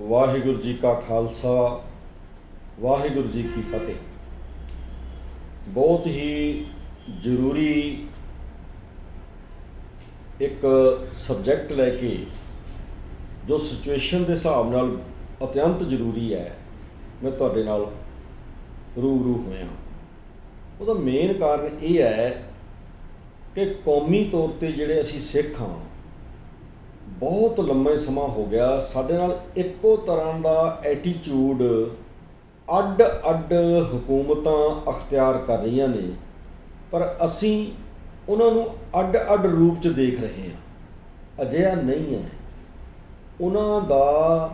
ਵਾਹਿਗੁਰੂ ਜੀ ਕਾ ਖਾਲਸਾ, ਵਾਹਿਗੁਰੂ ਜੀ ਕੀ ਫਤਿਹ। ਬਹੁਤ ਹੀ ਜ਼ਰੂਰੀ ਇੱਕ ਸਬਜੈਕਟ ਲੈ ਕੇ ਜੋ ਸਿਚੁਏਸ਼ਨ ਦੇ ਹਿਸਾਬ ਨਾਲ ਅਤਿਅੰਤ ਜ਼ਰੂਰੀ ਹੈ, ਮੈਂ ਤੁਹਾਡੇ ਨਾਲ ਰੂਬਰੂ ਹੋਇਆ ਉਹਦਾ ਮੇਨ ਕਾਰਨ ਇਹ ਹੈ ਕਿ ਕੌਮੀ ਤੌਰ ਤੇ ਜਿਹੜੇ ਅਸੀਂ ਸਿੱਖ ਹਾਂ ਬਹੁਤ ਲੰਮੇ ਸਮਾਂ ਹੋ ਗਿਆ। ਸਾਡੇ ਨਾਲ ਇੱਕੋ ਤਰ੍ਹਾਂ ਦਾ ਐਟੀਟਿਊਡ ਅੱਡ-ਅੱਡ ਹਕੂਮਤਾਂ ਅਖਤਿਆਰ ਕਰ ਰਹੀਆਂ ਨੇ। ਪਰ ਅਸੀਂ ਉਹਨਾਂ ਨੂੰ ਅੱਡ-ਅੱਡ ਰੂਪ 'ਚ ਦੇਖ ਰਹੇ ਹਾਂ। ਅਜਿਹਾ ਨਹੀਂ ਹੈ। ਉਹਨਾਂ ਦਾ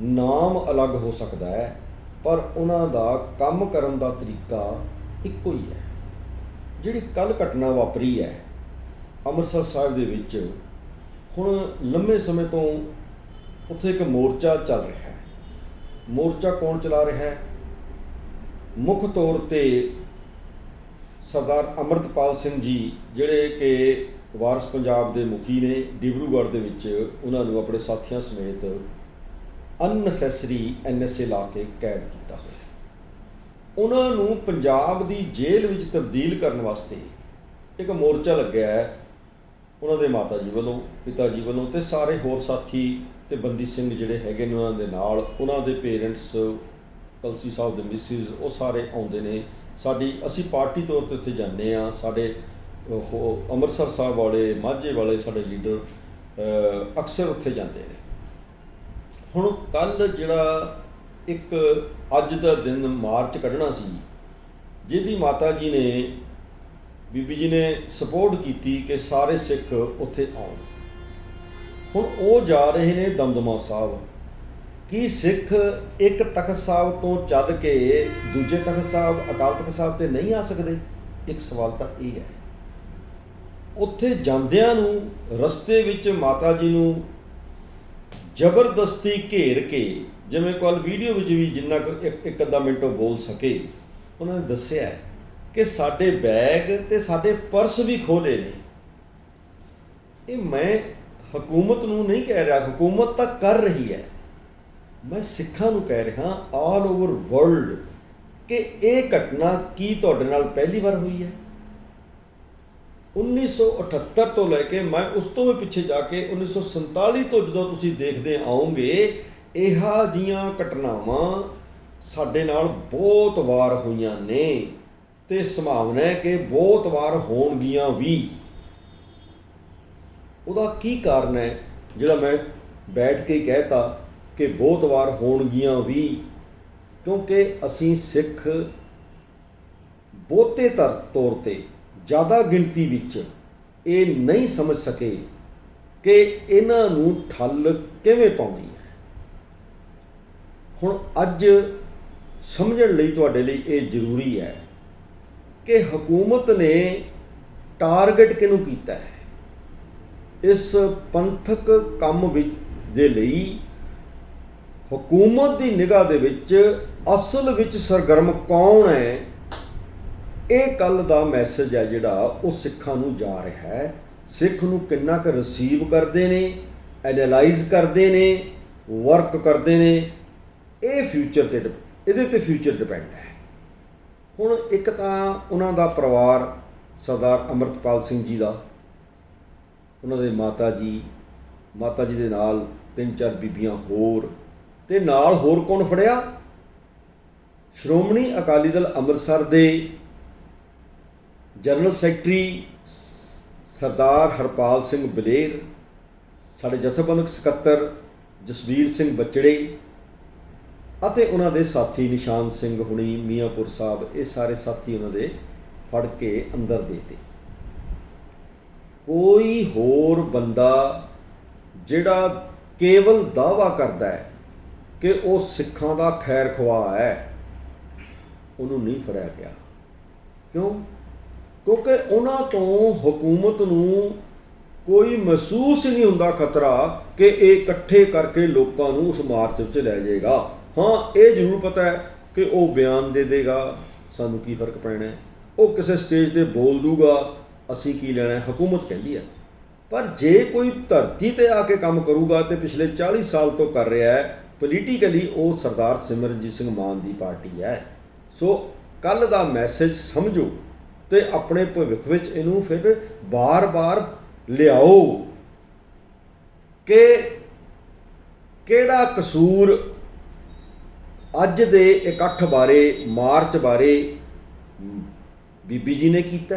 ਨਾਮ ਅਲੱਗ ਹੋ ਸਕਦਾ ਹੈ, ਪਰ ਉਹਨਾਂ ਦਾ ਕੰਮ ਕਰਨ ਦਾ ਤਰੀਕਾ ਇੱਕੋ ਹੀ ਹੈ। ਜਿਹੜੀ ਕੱਲ ਘਟਨਾ ਵਾਪਰੀ ਹੈ, ਅੰਮ੍ਰਿਤਸਰ ਸਾਹਿਬ ਦੇ ਵਿੱਚ ਹੁਣ ਲੰਮੇ ਸਮੇਂ ਤੋਂ ਉੱਥੇ ਇੱਕ ਮੋਰਚਾ ਚੱਲ ਰਿਹਾ ਹੈ। ਮੋਰਚਾ ਕੌਣ ਚਲਾ ਰਿਹਾ ਹੈ? ਮੁੱਖ ਤੌਰ ਤੇ ਸਰਦਾਰ ਅਮਰਤਪਾਲ ਸਿੰਘ ਜੀ, ਜਿਹੜੇ ਕਿ ਵਾਰਸ ਪੰਜਾਬ ਦੇ ਮੁਖੀ ਨੇ, ਡਿਬਰੂਗੜ੍ਹ ਦੇ ਵਿੱਚ ਉਹਨਾਂ ਨੂੰ ਆਪਣੇ ਸਾਥੀਆਂ ਸਮੇਤ ਅਨਨੈਸੈਸਰੀ ਐਨਐਸਏ ਲਾ ਕੇ ਕੈਦ ਕੀਤਾ ਹੋਇਆ ਉਹਨਾਂ ਨੂੰ ਪੰਜਾਬ ਦੀ ਜੇਲ੍ਹ ਵਿੱਚ ਤਬਦੀਲ ਕਰਨ ਵਾਸਤੇ ਇੱਕ ਮੋਰਚਾ ਲੱਗਿਆ ਹੈ। ਉਹਨਾਂ ਦੇ ਮਾਤਾ ਜੀ ਵੱਲੋਂ, ਪਿਤਾ ਜੀ ਵੱਲੋਂ ਤੇ ਸਾਰੇ ਹੋਰ ਸਾਥੀ ਤੇ ਬੰਦੀ ਸਿੰਘ ਜਿਹੜੇ ਹੈਗੇ ਨੇ ਉਹਨਾਂ ਦੇ ਨਾਲ, ਉਹਨਾਂ ਦੇ ਪੇਰੈਂਟਸ ਕਲਸੀ ਸਾਹਿਬ ਦੇ ਮਿਸਿਸ ਉਹ ਸਾਰੇ ਆਉਂਦੇ ਨੇ। ਸਾਡੀ, ਅਸੀਂ ਪਾਰਟੀ ਤੌਰ ਤੇ ਉੱਥੇ ਜਾਂਦੇ ਆ ਸਾਡੇ, ਉਹ ਅੰਮ੍ਰਿਤਸਰ ਸਾਹਿਬ ਵਾਲੇ, ਮਾਝੇ ਵਾਲੇ ਸਾਡੇ ਲੀਡਰ ਅਕਸਰ ਉੱਥੇ ਜਾਂਦੇ ਨੇ। ਹੁਣ ਕੱਲ ਜਿਹੜਾ ਇੱਕ ਅੱਜ ਦਾ ਦਿਨ ਮਾਰਚ ਕੱਢਣਾ ਸੀ, ਜਿਹਦੀ ਮਾਤਾ ਜੀ ਨੇ ਬੀਬੀ ਜੀ ਨੇ ਸਪੋਰਟ ਕੀਤੀ ਕਿ ਸਾਰੇ ਸਿੱਖ ਉੱਥੇ ਆਉਣ। ਹੁਣ ਉਹ ਜਾ ਰਹੇ ਨੇ ਦਮਦਮਾ ਸਾਹਿਬ। ਕੀ ਸਿੱਖ ਇੱਕ ਤਖਤ ਸਾਹਿਬ ਤੋਂ ਚੱਲ ਕੇ ਦੂਜੇ ਤਖਤ ਸਾਹਿਬ, ਅਕਾਲ ਤਖਤ ਸਾਹਿਬ ਤੇ ਨਹੀਂ ਆ ਸਕਦੇ? ਇੱਕ ਸਵਾਲ ਤਾਂ ਇਹ ਹੈ। ਉੱਥੇ ਜਾਂਦਿਆਂ ਨੂੰ ਰਸਤੇ ਵਿੱਚ ਮਾਤਾ ਜੀ ਨੂੰ ਜ਼ਬਰਦਸਤੀ ਘੇਰ ਕੇ, ਜਿਵੇਂ ਕੱਲ ਵੀਡੀਓ ਵਿੱਚ ਵੀ ਜਿੰਨਾ ਕੁ ਇੱਕ ਅੱਧਾ ਮਿੰਟ ਉਹ ਬੋਲ ਸਕੇ, ਉਹਨਾਂ ਨੇ ਦੱਸਿਆ ਕਿ ਸਾਡੇ ਬੈਗ ਤੇ ਸਾਡੇ ਪਰਸ ਵੀ ਖੋਲੇ ਨੇ। ਇਹ ਮੈਂ ਹਕੂਮਤ ਨੂੰ ਨਹੀਂ ਕਹਿ ਰਿਹਾ, ਹਕੂਮਤ ਤਾਂ ਕਰ ਰਹੀ ਹੈ। ਮੈਂ ਸਿੱਖਾਂ ਨੂੰ ਕਹਿ ਰਿਹਾ ਆਲ ਓਵਰ ਵਰਲਡ ਕਿ ਇਹ ਘਟਨਾ ਕੀ ਤੁਹਾਡੇ ਨਾਲ ਪਹਿਲੀ ਵਾਰ ਹੋਈ ਹੈ? 1978 ਤੋਂ ਲੈ ਕੇ ਮੈਂ ਉਸ ਤੋਂ ਵੀ ਪਿੱਛੇ ਜਾ ਕੇ 1947 ਤੋਂ ਜਦੋਂ ਤੁਸੀਂ ਦੇਖਦੇ ਆਓਗੇ ਇਹਾ ਜੀਆਂ ਘਟਨਾਵਾਂ ਸਾਡੇ ਨਾਲ ਬਹੁਤ ਵਾਰ ਹੋਈਆਂ ਨੇ। ਤੇ ਸੰਭਾਵਨਾ ਹੈ ਕਿ ਬਹੁਤ ਵਾਰ ਹੋਣਗੀਆਂ ਵੀ। ਉਹਦਾ ਕੀ ਕਾਰਨ ਹੈ? ਜਿਹੜਾ ਮੈਂ ਬੈਠ ਕੇ ਕਹਿਤਾ ਕਿ ਬਹੁਤ ਵਾਰ ਹੋਣਗੀਆਂ ਵੀ, ਕਿਉਂਕਿ ਅਸੀਂ ਸਿੱਖ ਬਹੁਤੇ ਤਰ, ਤੌਰ ਤੇ ਜ਼ਿਆਦਾ ਗਿਣਤੀ ਵਿੱਚ ਇਹ ਨਹੀਂ ਸਮਝ ਸਕੇ ਕਿ ਇਹਨਾਂ ਨੂੰ ਠੱਲ ਕਿਵੇਂ ਪਾਉਣੀ ਹੈ। ਹੁਣ ਅੱਜ ਸਮਝਣ ਲਈ ਤੁਹਾਡੇ ਲਈ ਇਹ ਜ਼ਰੂਰੀ ਹੈ ਕਿ ਹਕੂਮਤ ਨੇ ਟਾਰਗੇਟ ਕਿਹਨੂੰ ਕੀਤਾ ਹੈ? ਇਸ ਪੰਥਕ ਕੰਮ ਵਿੱਚ ਦੇ ਲਈ ਹਕੂਮਤ ਦੀ ਨਿਗਾਹ ਦੇ ਵਿੱਚ ਅਸਲ ਵਿੱਚ ਸਰਗਰਮ ਕੌਣ ਹੈ? ਇਹ ਕੱਲ ਦਾ ਮੈਸੇਜ ਹੈ ਜਿਹੜਾ ਉਹ ਸਿੱਖਾਂ ਨੂੰ ਜਾ ਰਿਹਾ ਹੈ। ਸਿੱਖ ਨੂੰ ਕਿੰਨਾ ਕੁ ਰਿਸੀਵ ਕਰਦੇ ਨੇ ਐਨਾਲਾਈਜ਼ ਕਰਦੇ ਨੇ ਵਰਕ ਕਰਦੇ ਨੇ, ਇਹ ਫਿਊਚਰ ਤੇ ਡਿਪ- ਇਹਦੇ ਤੇ ਫਿਊਚਰ ਡਿਪੈਂਡ ਹੈ। ਹੁਣ ਇੱਕ ਤਾਂ ਉਹਨਾਂ ਦਾ ਪਰਿਵਾਰ ਸਰਦਾਰ ਅਮਰਤਪਾਲ ਸਿੰਘ ਜੀ ਦਾ, ਉਹਨਾਂ ਦੇ ਮਾਤਾ ਜੀ ਮਾਤਾ ਜੀ ਦੇ ਨਾਲ ਤਿੰਨ ਚਾਰ ਬੀਬੀਆਂ ਹੋਰ, ਤੇ ਨਾਲ ਹੋਰ ਕੌਣ ਫੜਿਆ? ਸ਼੍ਰੋਮਣੀ ਅਕਾਲੀ ਦਲ ਅੰਮ੍ਰਿਤਸਰ ਦੇ ਜਨਰਲ ਸੈਕਟਰੀ ਸਰਦਾਰ ਹਰਪਾਲ ਸਿੰਘ ਬਲੇਰ, ਸਾਡੇ ਜਥੇਬੰਦਕ ਸਕੱਤਰ ਜਸਵੀਰ ਸਿੰਘ ਬੱਚੜੇ ਅਤੇ ਉਹਨਾਂ ਦੇ ਸਾਥੀ ਨਿਸ਼ਾਨ ਸਿੰਘ ਹੁਣੀ, ਮੀਆਂਪੁਰ ਸਾਹਿਬ, ਇਹ ਸਾਰੇ ਸਾਥੀ ਉਹਨਾਂ ਦੇ ਫੜ ਕੇ ਅੰਦਰ ਦੇਤੇ। ਕੋਈ ਹੋਰ ਬੰਦਾ ਜਿਹੜਾ ਕੇਵਲ ਦਾਵਾ ਕਰਦਾ ਹੈ ਕਿ ਉਹ ਸਿੱਖਾਂ ਦਾ ਖੈਰ ਖਵਾ ਹੈ, ਉਹਨੂੰ ਨਹੀਂ ਫੜਿਆ ਗਿਆ। ਕਿਉਂ? ਕਿਉਂਕਿ ਉਹਨਾਂ ਤੋਂ ਹਕੂਮਤ ਨੂੰ ਕੋਈ ਮਹਿਸੂਸ ਹੀ ਨਹੀਂ ਹੁੰਦਾ ਖਤਰਾ ਕਿ ਇਹ ਇਕੱਠੇ ਕਰਕੇ ਲੋਕਾਂ ਨੂੰ ਉਸ ਮਾਰਚ ਵਿੱਚ ਲੈ ਜਾਏਗਾ। ਹਾਂ, ਇਹ ਜ਼ਰੂਰ ਪਤਾ ਹੈ ਕਿ ਉਹ ਬਿਆਨ ਦੇ ਦੇਗਾ, ਸਾਨੂੰ ਕੀ ਫ਼ਰਕ ਪੈਣਾ ਹੈ। ਉਹ ਕਿਸੇ ਸਟੇਜ ਤੇ ਬੋਲ ਦੂਗਾ, ਅਸੀਂ ਕੀ ਲੈਣਾ ਹੈ, ਹਕੂਮਤ ਕਹਿੰਦੀ ਹੈ। ਪਰ ਜੇ ਕੋਈ ਧਰਤੀ ਤੇ ਆ ਕੇ ਕੰਮ ਕਰੂਗਾ ਤੇ ਪਿਛਲੇ 40 ਸਾਲ ਤੋਂ ਕਰ ਰਿਹਾ ਹੈ ਪੋਲੀਟੀਕਲੀ ਉਹ ਸਰਦਾਰ ਸਿਮਰਨਜੀਤ ਸਿੰਘ ਮਾਨ ਦੀ ਪਾਰਟੀ ਹੈ। ਸੋ ਕੱਲ ਦਾ ਮੈਸੇਜ ਸਮਝੋ ਤੇ ਆਪਣੇ ਭਵਿੱਖ ਵਿੱਚ ਇਹਨੂੰ ਫਿਰ ਬਾਰ-ਬਾਰ ਲਿਆਓ ਕਿ ਕਿਹੜਾ ਕਸੂਰ ਅੱਜ ਦੇ ਇਕੱਠ ਬਾਰੇ, ਮਾਰਚ ਬਾਰੇ ਬੀਬੀ ਜੀ ਨੇ ਕੀਤਾ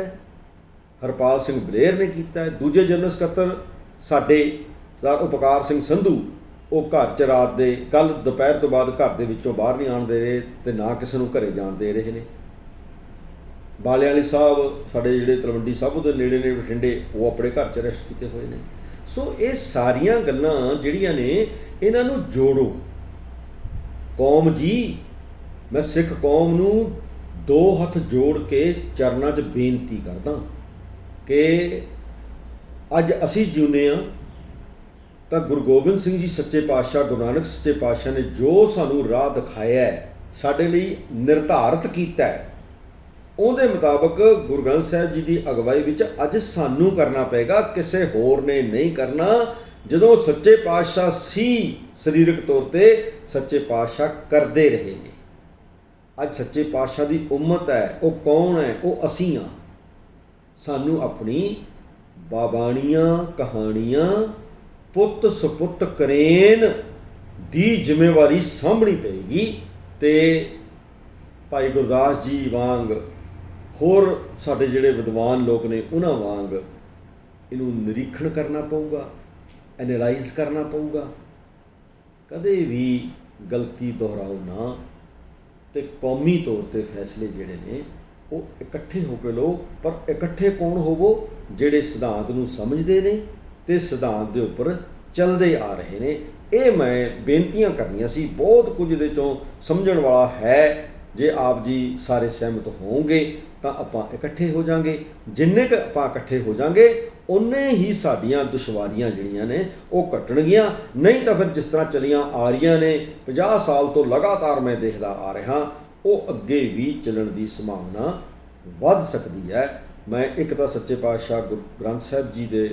ਹਰਪਾਲ ਸਿੰਘ ਬਲੇਰ ਨੇ ਕੀਤਾ ਦੂਜੇ ਜਨਰਲ ਸਕੱਤਰ ਸਾਡੇ ਸਰਦਾਰ ਉਪਕਾਰ ਸਿੰਘ ਸੰਧੂ, ਉਹ ਘਰ ਚ ਰਾਤ ਦੇ ਕੱਲ ਦੁਪਹਿਰ ਤੋਂ ਬਾਅਦ ਘਰ ਦੇ ਵਿੱਚੋਂ ਬਾਹਰ ਨਹੀਂ ਆਉਣ ਦੇ ਰਹੇ ਤੇ ਨਾ ਕਿਸੇ ਨੂੰ ਘਰੇ ਜਾਣ ਦੇ ਰਹੇ ਨੇ। ਬਾਲਿਆਲੀ ਸਾਹਿਬ, ਸਾਡੇ ਜਿਹੜੇ ਤਲਵੰਡੀ ਸਾਬੋ ਦੇ ਨੇੜੇ ਨੇ ਬਠਿੰਡੇ, ਉਹ ਆਪਣੇ ਘਰ ਚ ਅਰੈਸਟ ਕੀਤੇ ਹੋਏ ਨੇ। ਸੋ ਇਹ ਸਾਰੀਆਂ ਗੱਲਾਂ ਜਿਹੜੀਆਂ ਨੇ, ਇਹਨਾਂ ਨੂੰ ਜੋੜੋ। ਕੌਮ ਜੀ, ਮੈਂ ਸਿੱਖ ਕੌਮ ਨੂੰ ਦੋ ਹੱਥ ਜੋੜ ਕੇ ਚਰਨਾਂ 'ਚ ਬੇਨਤੀ ਕਰਦਾ ਕਿ ਅੱਜ ਅਸੀਂ ਜਿਉਂਦੇ ਆ ਤਾਂ ਗੁਰੂ ਗੋਬਿੰਦ ਸਿੰਘ ਜੀ ਸੱਚੇ ਪਾਤਸ਼ਾਹ, ਗੁਰੂ ਨਾਨਕ ਸੱਚੇ ਪਾਤਸ਼ਾਹ ਨੇ ਜੋ ਸਾਨੂੰ ਰਾਹ ਦਿਖਾਇਆ ਹੈ, ਸਾਡੇ ਲਈ ਨਿਰਧਾਰਤ ਕੀਤਾ ਹੈ। ਉਹਦੇ ਮੁਤਾਬਕ ਗੁਰੂ ਗ੍ਰੰਥ ਸਾਹਿਬ ਜੀ ਦੀ ਅਗਵਾਈ ਵਿੱਚ ਅੱਜ ਸਾਨੂੰ ਕਰਨਾ ਪਏਗਾ, ਕਿਸੇ ਹੋਰ ਨੇ ਨਹੀਂ ਕਰਨਾ। ਜਦੋਂ ਸੱਚੇ ਪਾਤਸ਼ਾਹ ਸੀ ਸਰੀਰਕ ਤੌਰ ਤੇ, ਸੱਚੇ ਪਾਤਸ਼ਾਹ ਕਰਦੇ ਰਹੇ ਨੇ। ਅੱਜ ਸੱਚੇ ਪਾਤਸ਼ਾਹ ਦੀ ਉਮਤ ਹੈ, ਉਹ ਕੌਣ ਹੈ? ਉਹ ਅਸੀਂ ਆ ਸਾਨੂੰ ਆਪਣੀ ਬਾਬਾਣੀਆਂ, ਕਹਾਣੀਆਂ, ਪੁੱਤ ਸੁਪੁੱਤ ਕਰੇਨ ਦੀ ਜ਼ਿੰਮੇਵਾਰੀ ਸਾਂਭਣੀ ਪਏਗੀ ਤੇ ਭਾਈ ਗੁਰਦਾਸ ਜੀ ਵਾਂਗ ਹੋਰ ਸਾਡੇ ਜਿਹੜੇ ਵਿਦਵਾਨ ਲੋਕ ਨੇ, ਉਹਨਾਂ ਵਾਂਗ ਇਹਨੂੰ ਨਿਰੀਖਣ ਕਰਨਾ ਪਊਗਾ। ਐਨਲਾਈਜ਼ ਕਰਨਾ ਪਊਗਾ। ਕਦੇ ਵੀ ਗਲਤੀ ਦੁਹਰਾਓ ਨਾ ਤੇ ਕੌਮੀ ਤੌਰ ਤੇ ਫੈਸਲੇ ਜਿਹੜੇ ਨੇ, ਉਹ ਇਕੱਠੇ ਹੋ ਕੇ ਲਓ। ਪਰ ਇਕੱਠੇ ਕੌਣ ਹੋਵੋ? ਜਿਹੜੇ ਸਿਧਾਂਤ ਨੂੰ ਸਮਝਦੇ ਨੇ ਤੇ ਸਿਧਾਂਤ ਦੇ ਉੱਪਰ ਚੱਲਦੇ ਆ ਰਹੇ ਨੇ। ਇਹ ਮੈਂ ਬੇਨਤੀਆਂ ਕਰਨੀਆਂ ਸੀ। ਬਹੁਤ ਕੁਝ ਦੇ ਚੋਂ ਸਮਝਣ ਵਾਲਾ ਹੈ। ਜੇ ਆਪ ਜੀ ਸਾਰੇ ਸਹਿਮਤ ਹੋਵੋਗੇ, ਤਾਂ ਆਪਾਂ ਇਕੱਠੇ ਹੋ ਜਾਾਂਗੇ। ਜਿੰਨੇ ਕ ਆਪਾਂ ਇਕੱਠੇ ਹੋ ਜਾਾਂਗੇ ਉਨੇ ਹੀ ਸਾਡੀਆਂ ਦੁਸ਼ਵਾਰੀਆਂ ਜਿਹੜੀਆਂ ਨੇ ਉਹ ਕੱਟਣਗੀਆਂ। ਨਹੀਂ ਤਾਂ ਫਿਰ ਜਿਸ ਤਰ੍ਹਾਂ ਚਲੀਆਂ ਆ ਰਹੀਆਂ ਨੇ 50 ਸਾਲ ਤੋਂ ਲਗਾਤਾਰ ਮੈਂ ਦੇਖਦਾ ਆ ਰਿਹਾ, ਉਹ ਅੱਗੇ ਵੀ ਚੱਲਣ ਦੀ ਸੰਭਾਵਨਾ ਵੱਧ ਸਕਦੀ ਹੈ। ਮੈਂ ਇੱਕ ਤਾਂ ਸੱਚੇ ਪਾਤਸ਼ਾਹ ਗੁਰੂ ਗ੍ਰੰਥ ਸਾਹਿਬ ਜੀ ਦੇ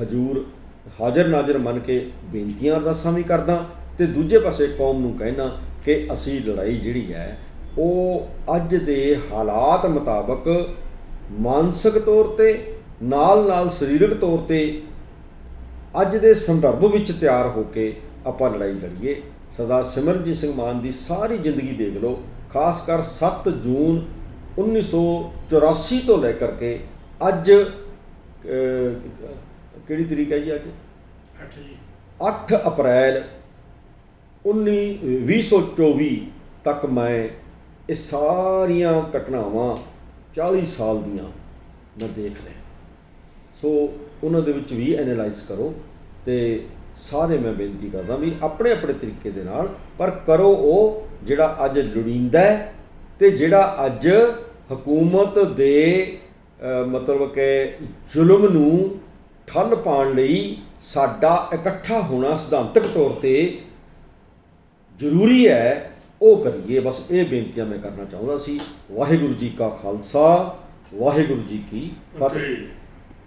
ਹਜੂਰ ਹਾਜ਼ਰ ਨਾਜ਼ਰ ਮੰਨ ਕੇ ਬੇਨਤੀਆਂ ਅਰਦਾਸਾਂ ਵੀ ਕਰਦਾ ਤੇ ਦੂਜੇ ਪਾਸੇ ਕੌਮ ਨੂੰ ਕਹਿਣਾ ਕਿ ਅਸੀਂ ਲੜਾਈ ਜਿਹੜੀ ਹੈ, ਉਹ ਅੱਜ ਦੇ ਹਾਲਾਤ ਮੁਤਾਬਕ ਮਾਨਸਿਕ ਤੌਰ ਤੇ ਨਾਲ ਨਾਲ ਸਰੀਰਕ ਤੌਰ ਤੇ ਅੱਜ ਦੇ ਸੰਦਰਭ ਵਿੱਚ ਤਿਆਰ ਹੋ ਕੇ ਆਪਾਂ ਲੜਾਈ ਲੜੀਏ। ਸਰਦਾਰ ਸਿਮਰਨਜੀਤ ਸਿੰਘ ਮਾਨ ਦੀ ਸਾਰੀ ਜ਼ਿੰਦਗੀ ਦੇਖ ਲਓ ਖਾਸ ਕਰ 7 ਜੂਨ 1984 ਤੋਂ ਲੈ ਕਰਕੇ ਅੱਜ ਕਿਹੜੀ ਤਰੀਕ ਹੈ ਜੀ ਅੱਜ? ਅੱਠ ਜੀ। 8 ਅਪ੍ਰੈਲ 19 2024 ਤੱਕ ਮੈਂ ਇਹ ਸਾਰੀਆਂ ਘਟਨਾਵਾਂ 40 ਸਾਲ ਦੀਆਂ ਮੈਂ ਦੇਖ ਲਿਆ ਸੋ ਉਹਨਾਂ ਦੇ ਵਿੱਚ ਵੀ ਐਨਾਲਾਈਜ਼ ਕਰੋ ਤੇ ਸਾਰੇ ਮੈਂ ਬੇਨਤੀ ਕਰਦਾ ਵੀ ਆਪਣੇ ਆਪਣੇ ਤਰੀਕੇ ਦੇ ਨਾਲ, ਪਰ ਕਰੋ ਉਹ ਜਿਹੜਾ ਅੱਜ ਲੋੜੀਂਦਾ ਹੈ ਤੇ ਜਿਹੜਾ ਅੱਜ ਹਕੂਮਤ ਦੇ ਮਤਲਬ ਕਿ ਜ਼ੁਲਮ ਨੂੰ ਠੱਲ ਪਾਉਣ ਲਈ ਸਾਡਾ ਇਕੱਠਾ ਹੋਣਾ ਸਿਧਾਂਤਕ ਤੌਰ ਤੇ ਜ਼ਰੂਰੀ ਹੈ, ਉਹ ਕਰੀਏ। ਬਸ ਇਹ ਬੇਨਤੀਆਂ ਮੈਂ ਕਰਨਾ ਚਾਹੁੰਦਾ ਸੀ। ਵਾਹਿਗੁਰੂ ਜੀ ਕਾ ਖਾਲਸਾ, ਵਾਹਿਗੁਰੂ ਜੀ ਕੀ ਫਤਿਹ।